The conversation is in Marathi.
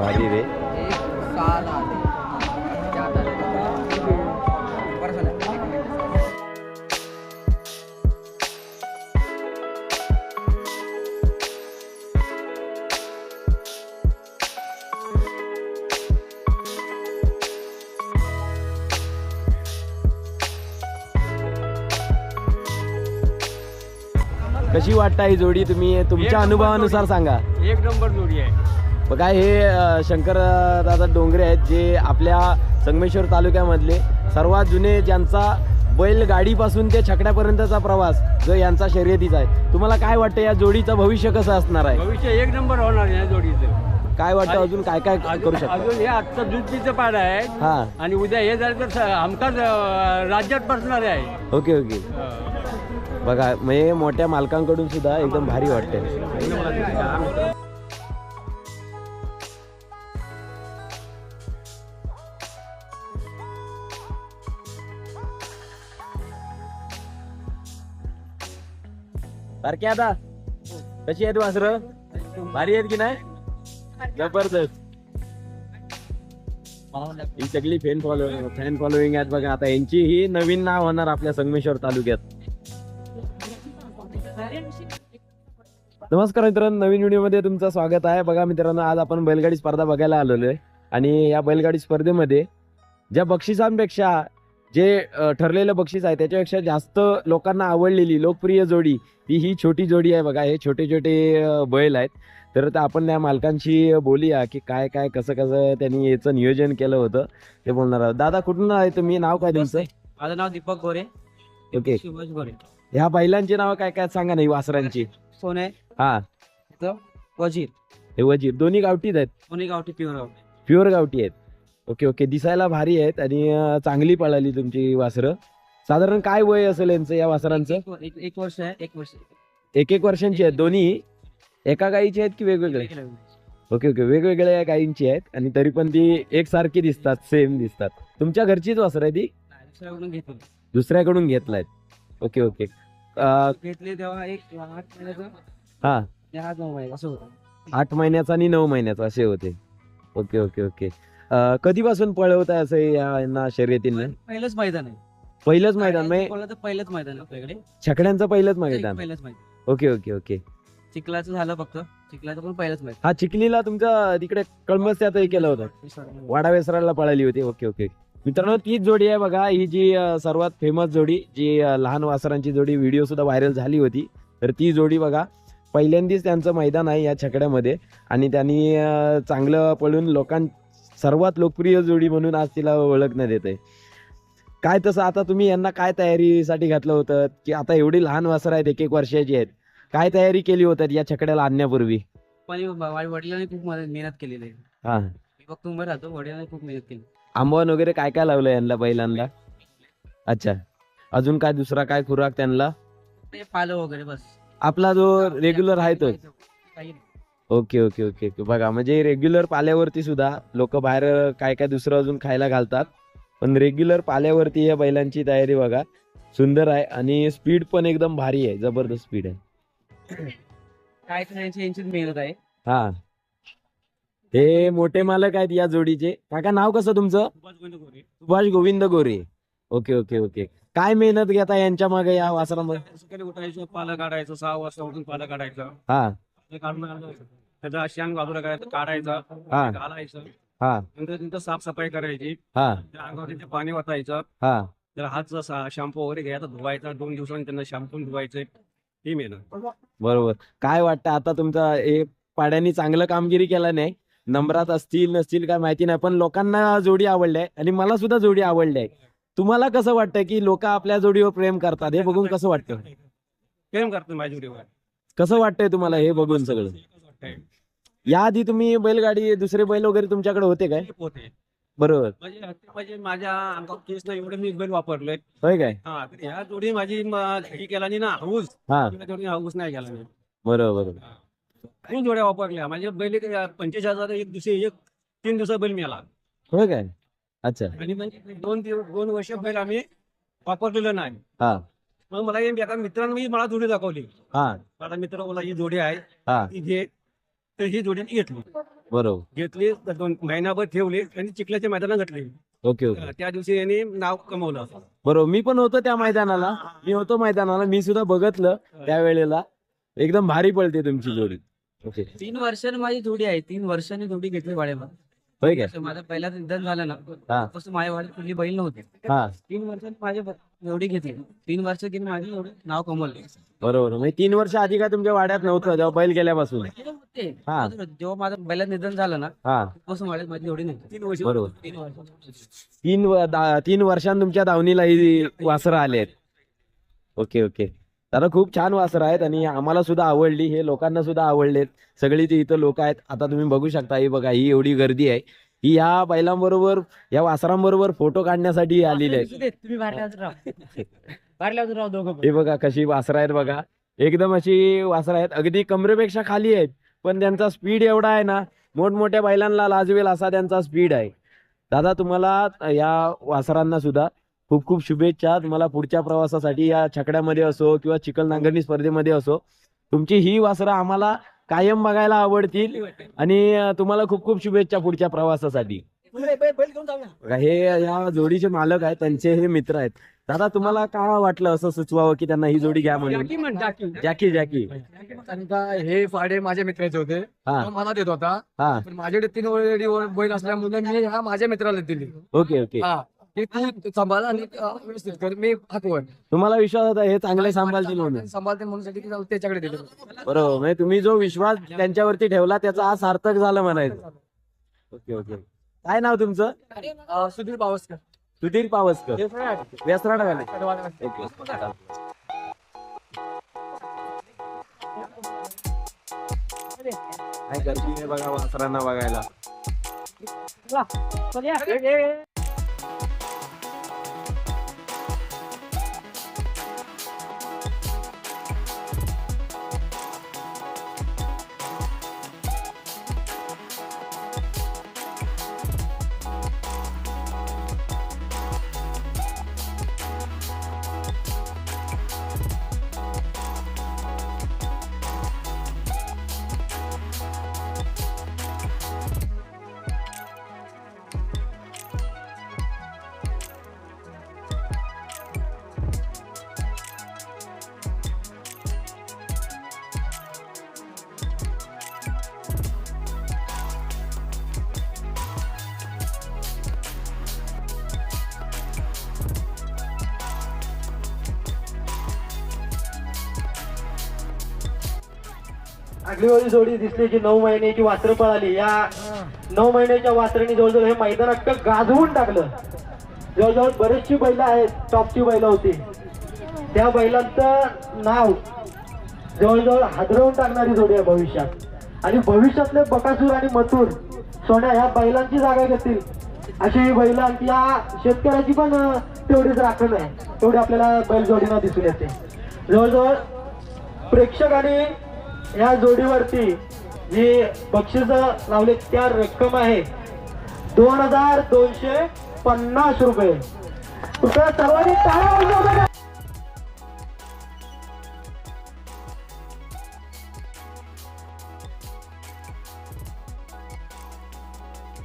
भारी रे। कशी वाटतं ही जोडी तुम्ही तुमच्या अनुभवानुसार. सांगा एक नंबर जोडी आहे बघा हे अ, शंकर अ, दादा डोंगरे आहेत जे आपल्या संगमेश्वर तालुक्यामधले सर्वात जुने ज्यांचा बैलगाडीपासून ते छकड्यापर्यंतचा प्रवास जो यांचा शर्यतीचा आहे. तुम्हाला काय वाटतं या जोडीचं भविष्य कसं असणार आहे? भविष्य एक नंबर होणार या जोडीचं. काय वाटतं अजून काय काय करू शकतो? अजून हे आजचं दूध पिचं पाड आहे हा. आणि उद्या हे झालं तर हमखास राज्यात बसणार आहे. Okay okay. बघा म्हणजे मोठ्या मालकांकडून सुद्धा एकदम भारी वाटते बारके आता? कशी आहेत वासर भारी आहेत की नाही? जबरदस्त. ही सगळी फॅन फॉलोइंग फॅन फॉलोइंग आहेत बघा. आता यांची ही नवीन नाव होणार आपल्या संगमेश्वर तालुक्यात. नमस्कार मित्रांनो नवीन व्हिडिओमध्ये तुमचं स्वागत आहे. बघा मित्रांनो आज आपण बैलगाडी स्पर्धा बघायला आलेलो आहे. आणि या बैलगाडी स्पर्धेमध्ये ज्या बक्षिसांपेक्षा जे ठरलेलं बक्षीस आहे त्याच्यापेक्षा जास्त लोकांना आवडलेली लोकप्रिय जोडी ती ही छोटी जोडी आहे बघा. हे छोटे छोटे बैल आहेत. तर आपण त्या मालकांशी बोलूया की काय काय कसं कसं त्यांनी याचं नियोजन केलं होतं ते बोलणार आहोत. दादा कुठून आहे तुम्ही? नाव काय तुमचं? माझं नाव दीपक गोरे. ओके. शिवाज गोरे. ह्या बैलांची नाव काय काय सांगा नाही वासरांची. सोने. हा. वजीर. हे वजीर. दोन्ही गावठीच आहेत? कोणी गावठी प्युअर प्युअर गावठी आहेत. Okay okay. दिसायला भारी आहेत आणि चांगली पळाली तुमची वासरं. साधारण काय वय असेल यांचं या वासरांचं? एक एक वर्ष आहे एक वर्ष. एक एक वर्षांची आहेत दोन्ही. एका गायीची आहेत की वेगवेगळे? Okay okay. वेगवेगळ्या गायींची आहेत आणि तरी पण ती एकसारखी दिसतात सेम दिसतात. तुमच्या घरचीच वासर आहे ती? दुसऱ्याकडून घेतलं. दुसऱ्याकडून घेतलायत ओके ओके. अं, घेतले तेव्हा एक आठ महिन्याचं. हा. आणि नऊ महिने असं होतं. आठ महिन्याचा आणि नऊ महिन्याचा असे होते. Okay okay okay. अं, कधीपासून पळवत आहे असं या यांना शर्यतींना? पहिलंच मैदान आहे. पहिलंच मैदान म्हणजे पहिलंच मैदान आहे आपल्याकडे? छकड्यांचं पहिलंच मैदान. पहिलंच मैदान. Okay okay okay. चिखलाचं झालं फक्त. चिखलाचं पण पहिलंच मैदान. हा चिखलीला तुमच्या तिकडे कळमस्त्यात हे केलं होतं. वाडा वेसराला पळाली होती. Okay okay. मित्रांनो तीच जोडी आहे बघा. ही जी अं, सर्वात फेमस जोडी जी अं, लहान वासरांची जोडी व्हिडिओ सुद्धा व्हायरल झाली होती. तर ती जोडी बघा. पहिल्यांदाच त्यांचं मैदान आहे या छकड्यामध्ये. आणि त्यांनी अं, चांगलं पळून लोकां सर्वात लोकप्रिय जोडी म्हणून आज तिला ओळखण्यात येते काय तसं आता तुम्ही यांना काय तयारीसाठी घातलं होतं? की आता एवढी लहान वासरं आहेत एक एक वर्षाची आहेत. काय तयारी केली होती या छकड्याला आणण्यापूर्वी? पण वडिलांनी खूप मेहनत केलेली आहे. हा. मी फक्त उभं राहतो वडिलांनी खूप मेहनत केली. आंबवण वगैरे काय काय लावलं यांना बैलांना? अच्छा. अजून काय दुसरा काय खुराक त्यांना? पालं वगैरे बस. आपला जो रेग्युलर आहे तो. काही नाही. Okay okay okay okay. बघा म्हणजे रेग्युलर पाल्यावरती सुद्धा लोक बाहेर काय काय दुसरं अजून खायला घालतात. पण रेग्युलर पाल्यावरती या बैलांची तयारी बघा. सुंदर आहे आणि स्पीड पण एकदम भारी आहे. जबरदस्त स्पीड आहे. काय तर यांची यांचीच मेहनत आहे. हा. हे मोठे मालक आहेत या जोडीचे. काका नाव कसं तुमचं? Subhash Govind Gore. Okay okay okay. काय मेहनत घेता यांच्या मागे या वासरामध्ये? सकाळी उठायचं पाला काढायचं सहा वाजता उठून पाला काढायचं. हा. त्याचा शांग बाजूला काढायचं काढायचं हा. घालायचं. हा. नंतर तिथं साफसफाई करायची. हा. त्या अंगावर ते पाणी वाचायचं हा. हातचा शॅम्पू वगैरे घ्यायचा धुवायचा. दोन दिवसांनी त्यांना शॅम्पू धुवायचे. ही मेहनत बरोबर. काय वाटतं आता तुमचा हे पाड्यांनी चांगलं कामगिरी केलं नाही? नंबरात असतील नसतील काय माहिती नाही पण लोकांना जोडी आवडली आहे आणि मला सुद्धा जोडी आवडली आहे तुम्हाला कसं वाटतं की लोक आपल्या जोडीवर प्रेम करतात? हे बघून कसं वाटतं? प्रेम करतो माझ्या जोडीवर. कसं वाटतंय तुम्हाला हे बघून सगळं? वाटतंय. याआधी तुम्ही बैलगाडी दुसरे बैल वगैरे तुमच्याकडे होते काय? होते. बरोबर. म्हणजे म्हणजे माझ्या अंगावर केस नाही एवढे मी बैल वापरलोय. होय काय? हा तर ह्या जोडी माझी म- ही केला नाही ना हाऊस. हा. जोडी हाऊस नाही केला मी. बरोबर खूप जोड्या वापरल्या. म्हणजे बैल पंचवीस हजार एक दिवशी एक तीन दिवसा बैल मिळाला. होय काय? अच्छा. आणि म्हणजे दोन दिवस दोन वर्ष बैल आम्ही वापरलेलं नाही. हा. मग मला एक एका मित्रानं मी मला जोडी दाखवली. हा. माझा मित्र बोला ही जोडी आहे. हा. ती घे. तर ही जोडी घेतली. बरोबर. घेतली तर दोन महिनाभर ठेवली आणि चिखल्याच्या मैदानात घातली. Okay okay. त्या दिवशी यांनी नाव कमवलं बरोबर. मी पण होतो त्या मैदानाला. मी होतो मैदानाला. मी सुद्धा बघितलं त्यावेळेला एकदम भारी पळते तुमची जोडी. ओके. तीन वर्षांनी माझी जोडी आहे. तीन वर्षांनी जोडी घेतली वाड्यावर होय काय? माझं पहिला निधन झालं ना. तसं माझ्या वाड्यात कुठली बैल नव्हती. हा. तीन वर्षांनी माझी जोडी घेतली. तीन वर्ष गेली माझी नाव कमवलं. बरोबर. म्हणजे तीन वर्ष आधी काय तुमच्या वाड्यात नव्हतं जेव्हा बैल गेल्यापासून? होते. हा. जेव्हा माझं पहिला निधन झालं ना हा. तसं वाड्यात माझी जोडी नव्हती. तीन वर्ष. बरोबर. तीन वर्ष. तीन व- दा- तीन वर्षां तुमच्या दावणीला ही वासरं आले आहेत ओके ओके. दादा खूप छान वासरं आहेत आणि आम्हाला सुद्धा आवडली हे लोकांना सुद्धा आवडलेत. सगळी ती इथं लोक आहेत. आता तुम्ही बघू शकता ही बघा ही एवढी गर्दी आहे. ही ह्या बैलांबरोबर या वासरांबरोबर फोटो काढण्यासाठी आलेली पण. हे बघा कशी वासरं आहेत बघा. एकदम अशी वासरं आहेत. अगदी कमरेपेक्षा खाली आहेत पण त्यांचा स्पीड एवढा आहे ना मोठमोठ्या बैलांना लाजवेल असा त्यांचा स्पीड आहे. दादा तुम्हाला या वासरांना सुद्धा खूप खूप शुभेच्छा. तुम्हाला पुढच्या प्रवासासाठी या छकड्यामध्ये असो किंवा चिखल नांगरणी स्पर्धेमध्ये असो तुमची ही वासरं आम्हाला कायम बघायला आवडतील आणि तुम्हाला खूप खूप शुभेच्छा पुढच्या प्रवासासाठी. बघा, हे या जोडीचे मालक आहेत त्यांचे हे मित्र आहेत. दादा तुम्हाला काय वाटलं असं सुचवावं की त्यांना ही जोडी घ्या म्हणून? Jackie Jackie. का हे फाडे माझ्या मित्राचे होते. तो मला देत होता. पण माझ्याकडे तीन ऑलरेडी बैल असल्यामुळे मी हा माझ्या मित्राला दिली. Okay okay. की तू सांभाळ आणि अं, व्यवस्थित कर. मी हाकवण तुम्हाला विश्वास होता हे चांगले सांभाळतील म्हणून. सांभाळते म्हणून साठी की त्याच्याकडे दिलं. बरोबर म्हणजे तुम्ही जो विश्वास त्यांच्यावरती ठेवला त्याचा आज सार्थक झालं म्हणायचं. Okay okay. काय नाव तुमचं? अं, सुधीर पावसकर. सुधीर पावसकर. व्यसराड वाले. ओके. काय गर्दी आहे बघा वासरांना बघायला. आगलीवाली जोडी दिसली की नऊ महिन्याची वासरं पळाली. या नऊ महिन्याच्या वासरांनी जवळजवळ हे मैदान अख्खं गाजवून टाकलं. जवळजवळ बरेचशी बैल आहेत टॉपची बैल होती. त्या बैलांचं नाव जवळजवळ हादरवून टाकणारी जोडी आहे भविष्यात. आणि भविष्यातले बकासूर आणि मथुर सोन्या ह्या बैलांची जागा घेतील. अशी ही बैल या शेतकऱ्याची पण तेवढीच राखण आहे. तेवढी आपल्याला बैल जोडीनं दिसून येते. जवळजवळ प्रेक्षक आणि या जोडीवरती जी बक्षीस लावले त्या रक्कम आहे दोन हजार दोनशे पन्नास रुपये. कृपया सर्वांनी